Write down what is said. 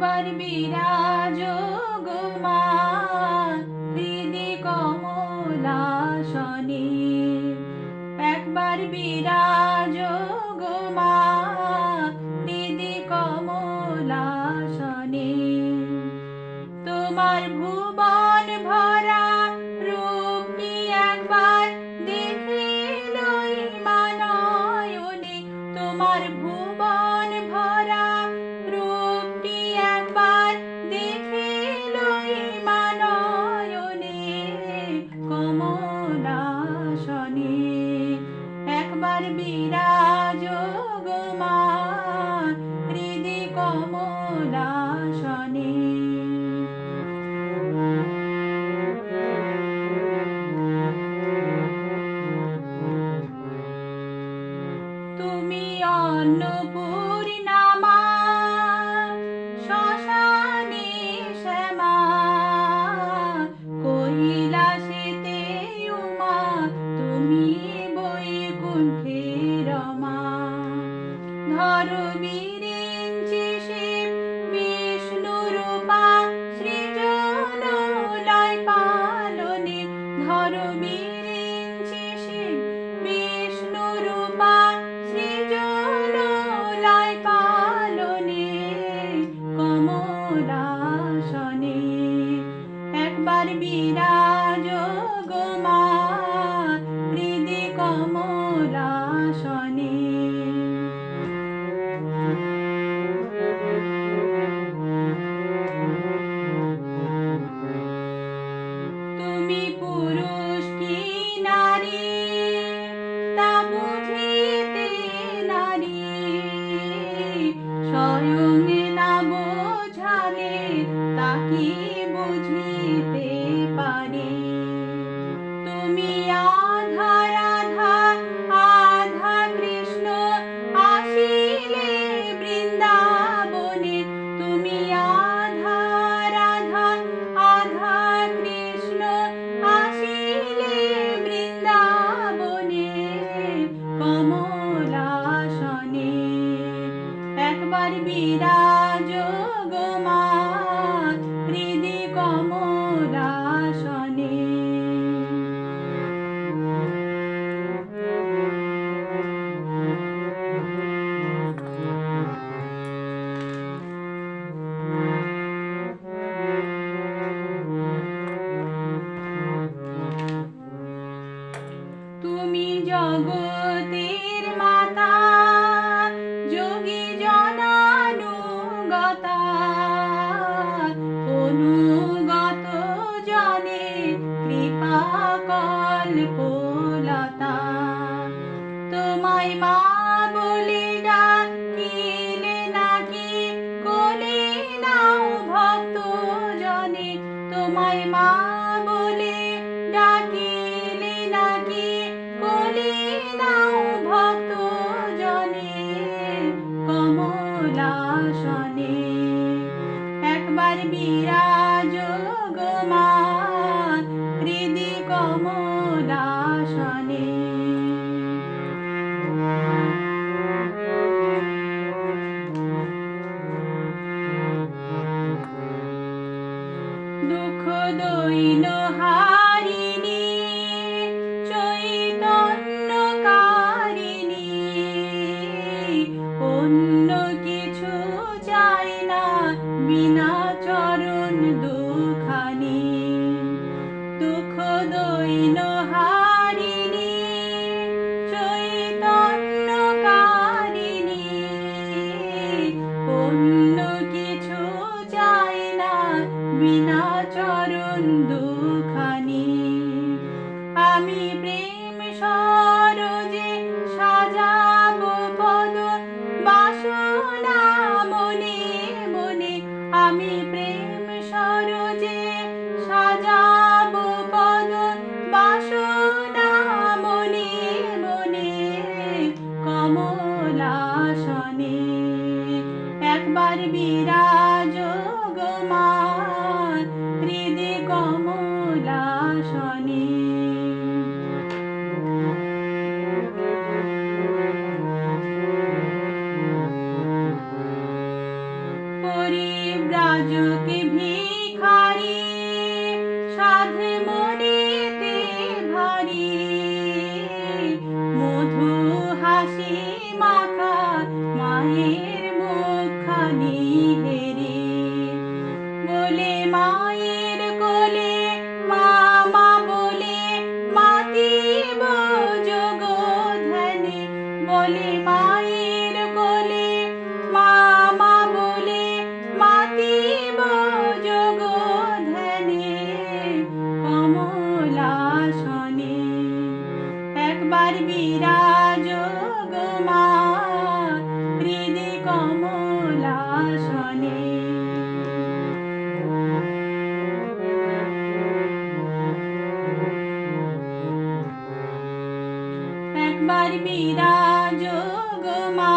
একবার বিরাজ গোমা কমলা শনি একবার বিরাজ তোমার ভুবন ভরা তুমি অন্নপূর্ণা bambini mira. Maranatha. শাসনে দুঃখ দৈন হারিণী চৈতন্যকারিণী অন্য কিছু চাই না বিনা চরণ দুখানি। দুঃখ দৈন একবার বিরাজ গো মা